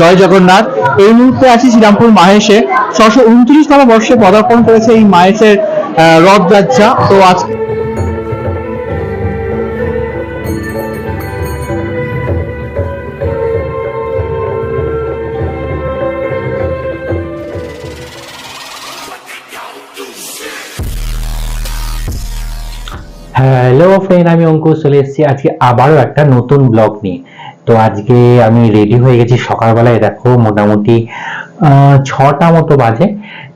জয় জগন্নাথ। এই মুহূর্তে আছি শ্রীরামপুর মাহেশে। ছশো উনত্রিশতম বর্ষে পদার্পণ করেছে এই মাহেশের রথযাত্রা। তো আজ হ্যালো ফ্রেন্ড আমি অঙ্কুশ চলে এসেছি। আজকে আবারও একটা নতুন ব্লগ নিয়ে। তো আজকে আমি রেডি হয়ে গেছি সকালবেলায়, দেখো মোটামুটি ছটা মতো বাজে।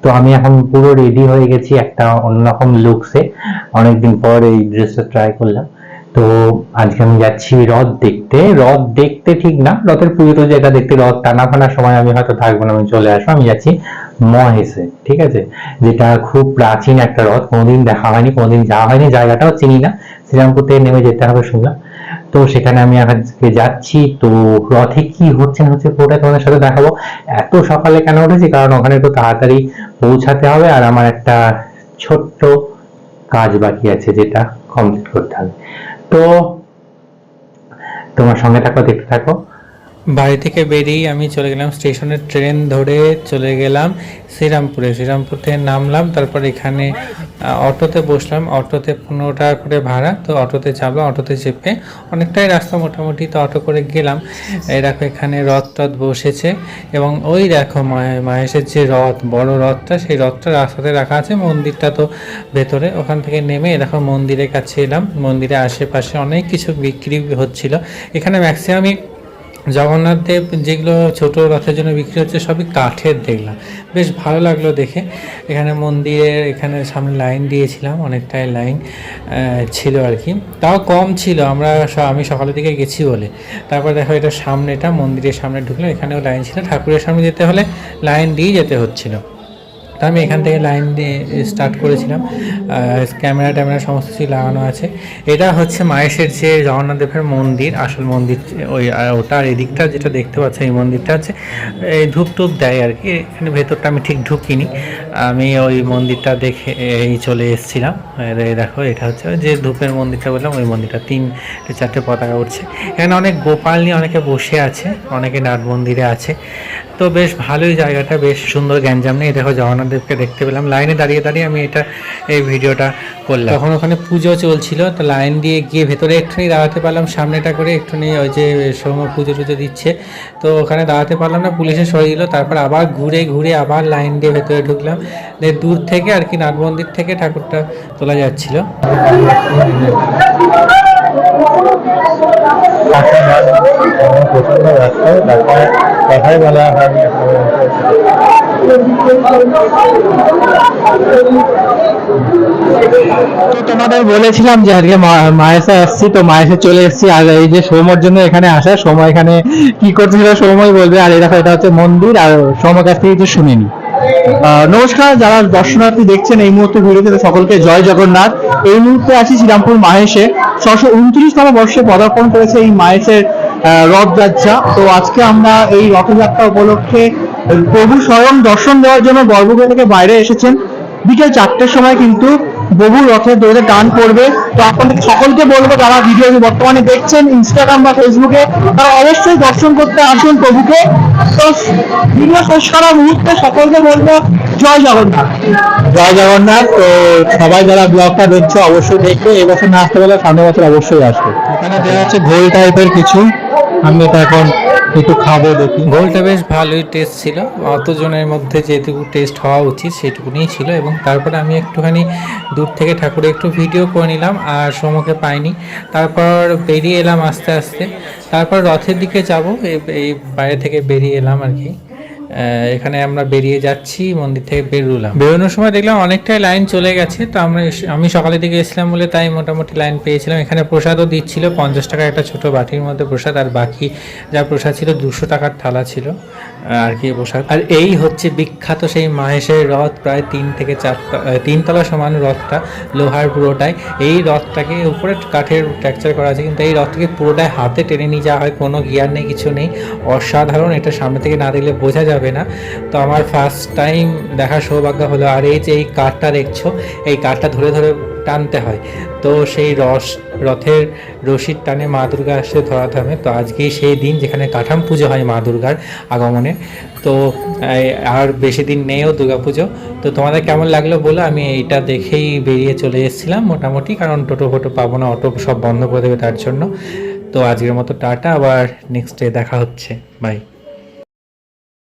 তো আমি এখন পুরো রেডি হয়ে গেছি একটা অন্যরকম লুকসে অনেকদিন পর এই ড্রেসটা ট্রাই করলাম। তো আজকে আমি যাচ্ছি রথ দেখতে। রথ দেখতে ঠিক না, রথের পুজো তো যেটা দেখতে, রথ টানা ফানার সময় আমি হয়তো থাকব না, আমি চলে আসব। আমি যাচ্ছি মহেশে, ঠিক আছে? যেটা খুব প্রাচীন একটা রথ, কোনোদিন দেখা হয়নি, কোনোদিন যাওয়া হয়নি, জায়গাটাও চিনি না। শ্রীরামপুর থেকে নেমে যেতে হবে শুনলাম। তো সেখানে আমি আজকে যাচ্ছি। তো রথে কি হচ্ছে না হচ্ছে পুরোটা তোমাদের সাথে দেখাবো। এত সকালে কেন উঠেছি? কারণ ওখানে একটু তাড়াতাড়ি পৌঁছাতে হবে। আর আমার একটা ছোট্ট কাজ বাকি আছে যেটা কমপ্লিট করতে হবে। তো তোমার সঙ্গে থাকো, দেখতে থাকো। বাড়ি থেকে বেরিয়ে আমি চলে গেলাম স্টেশনের ট্রেন ধরে চলে গেলাম শ্রীরামপুরে। শ্রীরামপুর থেকে নামলাম, তারপর এখানে অটোতে বসলাম। অটোতে পনেরো টাকা করে ভাড়া, তো অটোতে চাপলাম, অটোতে চেপে অনেকটাই রাস্তা মোটামুটি, তো অটো করে গেলাম। এই দেখো এখানে রথ টথ বসেছে এবং ওই দেখো মাহেশের যে রথ, বড় রথটা, সেই রথটা রাস্তাতে রাখা আছে, মন্দিরটা তো ভেতরে। ওখান থেকে নেমে এ দেখো মন্দিরের কাছে এলাম। মন্দিরের আশেপাশে অনেক কিছু বিক্রি হচ্ছিল। এখানে ম্যাক্সিমামই জগন্নাথ দেব যেগুলো ছোটো রথের জন্য বিক্রি হচ্ছে, সবই কাঠের দেখলাম বেশ ভালো লাগল দেখে। এখানে মন্দিরের এখানে সামনে লাইন দিয়েছিলাম, অনেকটাই লাইন ছিল আর কি। তাও কম ছিল, আমরা আমি সকালের দিকে গেছি বলে। তারপর দেখো এটা সামনেটা, মন্দিরের সামনে ঢুকলো, এখানেও লাইন ছিল। ঠাকুরের সামনে যেতে হলে লাইন দিয়েই যেতে হচ্ছিল। তো আমি এখান থেকে লাইন দিয়ে স্টার্ট করেছিলাম। ক্যামেরা ট্যামেরা সমস্ত কিছু লাগানো আছে। এটা হচ্ছে মায়েশের যে জগন্নাথ দেবের মন্দির, আসল মন্দির, ওই ওটা এদিকটা যেটা দেখতে পাচ্ছ, এই মন্দিরটা আছে এই ধূপ টুপ দেয় আর কি। এখানে ভেতরটা আমি ঠিক ঢুকিনি। আমি ওই মন্দিরটা দেখে, এই চলে এসেছিলাম। দেখো, এটা হচ্ছে যে ধূপের মন্দিরটা বললাম, ওই মন্দিরটা তিন চারটে পতাকা উঠছে। এখানে অনেক গোপাল নিয়ে অনেকে বসে আছে, অনেকে নাট মন্দিরে আছে। তো বেশ ভালোই জায়গাটা, বেশ সুন্দর গ্যাঞ্জাম নেই। দেখো জগন্নাথ দেবকে দেখতে পেলাম। লাইনে দাঁড়িয়ে দাঁড়িয়ে আমি এটা, এই ভিডিওটা করলাম। তখন ওখানে পুজো চলছিল, তো লাইন দিয়ে গিয়ে ভেতরে একটুখানি দাঁড়াতে পারলাম। সামনেটা করে একটুখানি ওই যে সময় পুজো টুজো দিচ্ছে। তো ওখানে দাঁড়াতে পারলাম না, পুলিশে সরিয়ে দিল। তারপর আবার ঘুরে ঘুরে আবার লাইন দিয়ে ভেতরে ঢুকলাম। দূর থেকে আর কি নাট মন্দির থেকে ঠাকুরটা তোলা যাচ্ছিল। কথাই বলা তোমাদের বলেছিলাম যে আজকে মায়েসে আসছি তো মায়েসে চলে এসেছি। আর এই যে সৌমর জন্য এখানে আসা, সময় এখানে কি করতেছিল সময় বলবে। আর দেখো, এটা হচ্ছে মন্দির, আর সৌমর কাছ থেকে কিছু শুনিনি। নমস্কার, যারা দর্শনার্থী দেখছেন এই মুহূর্তে ভিডিওতে সকলকে জয় জগন্নাথ। এই মুহূর্তে আছি শ্রীরামপুর মাহেশে। ছশো উনত্রিশতম বর্ষে পদার্পণ করেছে এই মাহেশের রথযাত্রা। তো আজকে আমরা এই রথযাত্রা উপলক্ষে প্রভু স্বয়ং দর্শন দেওয়ার জন্য গর্ভগৃহ থেকে বাইরে এসেছেন। বিকেল চারটের সময় কিন্তু বহু রথের দৌড়ে টান পড়বে। তো আপনাদের সকলকে বলব যারা ভিডিও বর্তমানে দেখছেন ইনস্টাগ্রাম বা ফেসবুকে তারা অবশ্যই দর্শন করতে আসুন প্রভুকে। তো ভিডিও শেষ করার মুহূর্তে সকলকে বলব জয় জগন্নাথ। জয় জগন্নাথ। তো সবাই যারা ব্লগটা দেখছ অবশ্যই দেখবে। এবছর না আসতে পারলে সামনের বছর অবশ্যই আসবে। এখানে দেওয়া হচ্ছে ঘোল টাইপের কিছু। আমি তো এখন একটু খাব দেখি। গোলটা বেশ ভালোই টেস্ট ছিল। অতজনের মধ্যে যেটুকু টেস্ট হওয়া উচিত সেটুকুনিই ছিল এবং তারপরে আমি একটুখানি দূর থেকে ঠাকুরের একটু ভিডিও করে নিলাম আর সমুখে পাইনি। তারপর বেরিয়ে এলাম আস্তে আস্তে। তারপর রথের দিকে যাব এই বাইরে থেকে বেরিয়ে এলাম আর কি। এখানে আমরা বেরিয়ে যাচ্ছি, মন্দির থেকে বেরোলাম বেরোনোর সময় দেখলাম অনেকটাই লাইন চলে গেছে, তো আমরা আমি সকালের দিকে এসেছিলাম বলে তাই মোটামুটি লাইন পেয়েছিলাম। এখানে প্রসাদও দিচ্ছিল, পঞ্চাশ টাকা একটা ছোট বাটির মধ্যে প্রসাদ, আর বাকি যা প্রসাদ ছিল দুশো টাকার থালা ছিল। আর কি প্রসাদ আর এই হচ্ছে বিখ্যাত সেই মাহেশের রথ, প্রায় তিন থেকে চার তিনতলা সমান রথটা লোহার পুরোটাই এই রথটাকে উপরে কাঠের ট্র্যাকচার করা আছে, কিন্তু এই রথটাকে পুরোটাই হাতে টেনে নিয়ে যাওয়া হয়, কোনো গিয়ার নেই, কিছু নেই। অসাধারণ, এটা সামনে থেকে না দেখলে বোঝা যাবে না। তো আমার ফার্স্ট টাইম দেখার সৌভাগ্য হলো, আর এই যে এই কাঠটা দেখছ, এই কাঠটা ধরে ধরে টানতে হয়। তো সেই রস, রথের রশির টানে মা দুর্গা আসে ধরা থামে তো আজকেই সেই দিন যেখানে কাঠাম পুজো হয় মা দুর্গার আগমনে। তো আর বেশি দিন নেইও দুর্গা পুজো। তো তোমাদের কেমন লাগল বলো? আমি এইটা দেখেই বেরিয়ে চলে এসেছিলাম মোটামুটি, কারণ টোটো ফোটো পাবো না, অটো সব বন্ধ করে দেবে তার জন্য। তো আজকের মতো টাটা, আবার নেক্সট ডে দেখা হচ্ছে। বাই